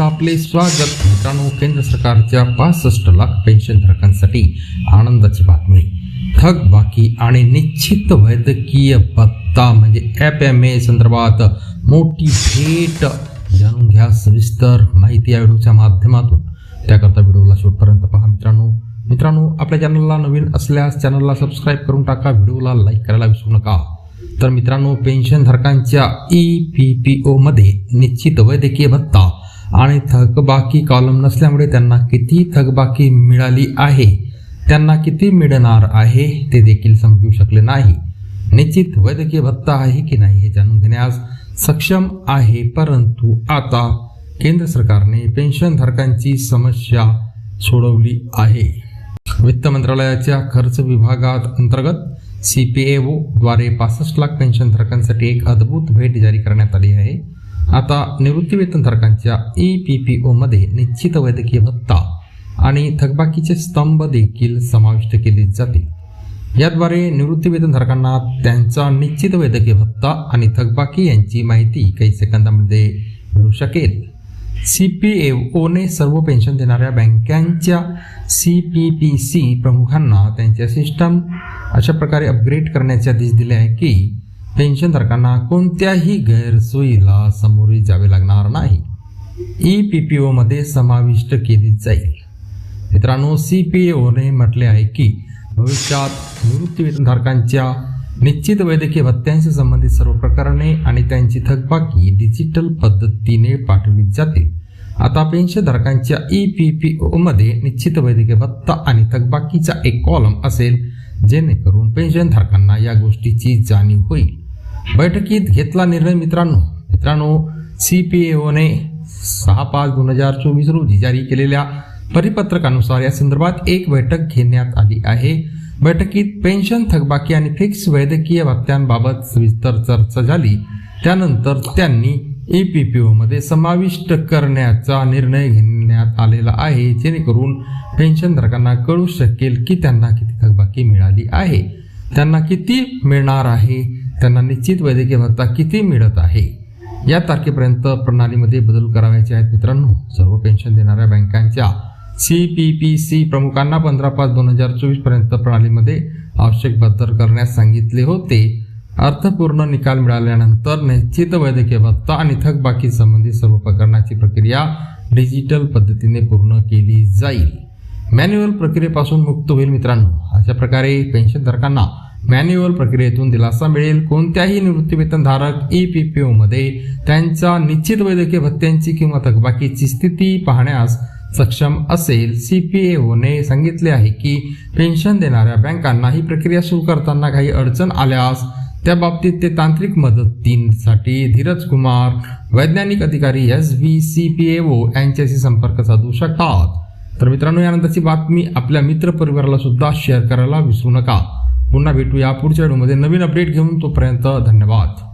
आपले स्वागत. मित्रांनो केंद्र सरकारच्या पासष्ट लाख पेन्शनधारकांसाठी आनंदाची बातमी. थक बाकी आणि निश्चित वैद्यकीय भत्ता म्हणजे एफ एम ए संदर्भात मोठी भेट जाणून घ्या. सविस्तर माहिती या व्हिडिओच्या माध्यमातून. त्याकरता व्हिडिओला शेवटपर्यंत पहा मित्रांनो. मित्रांनो आपल्या चॅनलला नवीन असल्यास चॅनलला सबस्क्राईब करून टाका. व्हिडिओला लाईक करायला विसरू नका. तर मित्रांनो पेन्शनधारकांच्या ई पी पी ओमध्ये निश्चित वैद्यकीय भत्ता आणि थकबाकी कॉलम नसल्यामुळे त्यांना किती थकबाकी मिळाली आहे त्यांना किती मिळणार आहे ते देखील समजू शकले नाही. निश्चित वैद्यकीय भत्ता आहे की नाही हे जाणून घेण्यास सक्षम आहे परंतु आता केंद्र सरकारने पेन्शनधारकांची समस्या सोडवली आहे. वित्त मंत्रालयाच्या खर्च विभागात अंतर्गत सी पी ए द्वारे पासष्ट लाख पेन्शनधारकांसाठी एक अद्भुत भेट जारी करण्यात आली आहे. आता निवृत्तीवेतनधारकांच्या ई पी पी ओमध्ये निश्चित वैद्यकीय भत्ता आणि थकबाकीचे स्तंभ देखील समाविष्ट केले जातील. याद्वारे निवृत्तीवेतनधारकांना त्यांचा निश्चित वैद्यकीय भत्ता आणि थकबाकी यांची माहिती काही सेकंदामध्ये मिळू शकेल. सी पी ओने सर्व पेन्शन देणाऱ्या बँकांच्या सी पी पी सी प्रमुखांना त्यांच्या सिस्टम अशा प्रकारे अपग्रेड करण्याचे आदेश दिले आहे की पेन्शनधारकांना कोणत्याही गैरसोयीला सामोरे जावे लागणार नाही ई पी पी ओमध्ये समाविष्ट केली जाईल मित्रांनो सी पी ओने म्हटले आहे की भविष्यात निवृत्तीवेतनधारकांच्या निश्चित वैद्यकीय भत्त्यांशी संबंधित सर्व प्रकरणे आणि त्यांची थकबाकी डिजिटल पद्धतीने पाठवली जातील आता पेन्शनधारकांच्या ई पी पी ओमध्ये निश्चित वैद्यकीय भत्ता आणि थकबाकीचा एक कॉलम असेल जेणेकरून पेन्शनधारकांना या गोष्टीची जाणीव होईल बैठकीत घेतला निर्णय मित्रांनो. मित्रांनो सी पी ओने सहा पाच दोन हजार चोवीस रोजी जारी केलेल्या परिपत्रकानुसार या संदर्भात एक बैठक घेण्यात आली आहे. बैठकीत पेन्शन थकबाकी आणि फिक्स वैद्यकीय भत्त्यांबाबत सविस्तर चर्चा झाली. त्यानंतर त्यांनी ई पी पी ओमध्ये समाविष्ट करण्याचा निर्णय घेण्यात आलेला आहे जेणेकरून पेन्शनधारकांना कळू शकेल की त्यांना किती थकबाकी मिळाली आहे. त्यांना किती मिळणार आहे? त्यांना निश्चित वैद्यकीय भत्ता किती मिळत आहे? या तारखेपर्यंत प्रणालीमध्ये बदल करावयाचे आहेत मित्रांनो. सर्व पेन्शन देणाऱ्या बँकांच्या सी पी पी सी प्रमुखांना पंधरा पाच दोन हजार चोवीसपर्यंत प्रणालीमध्ये आवश्यक बदल करण्यास सांगितले होते. अर्थपूर्ण निकाल मिळाल्यानंतर निश्चित वैद्यकीय भत्ता आणि थकबाकी संबंधित सर्व प्रकरणाची प्रक्रिया डिजिटल पद्धतीने पूर्ण केली जाईल. मॅन्युअल प्रक्रियेपासून मुक्त होईल मित्रांनो. अशा प्रकारे पेन्शनधारकांना मॅन्युअल प्रक्रियेतून दिलासा मिळेल. कोणत्याही निवृत्तीवेतनधारक ई पी पी ओमध्ये त्यांच्या निश्चित वैद्यकीय भत्त्यांची किंवा थकबाकीची स्थिती पाहण्यास सक्षम असेल. सी पी ओने सांगितले आहे की पेन्शन देणाऱ्या बँकांना ही प्रक्रिया सुरू करताना काही अडचण आल्यास त्या बाबतीत ते तांत्रिक मदतीसाठी धीरज कुमार वैज्ञानिक अधिकारी S V C P O यांच्याशी संपर्क साधू शकतात. तर मित्रांनो यानंतरची बातमी आपल्या मित्रपरिवाराला सुद्धा शेअर करायला विसरू नका. पुन्हा भेटूया पुढच्या व्हिडिओमध्ये. नवीन अपडेट घेऊन तोपर्यंत धन्यवाद.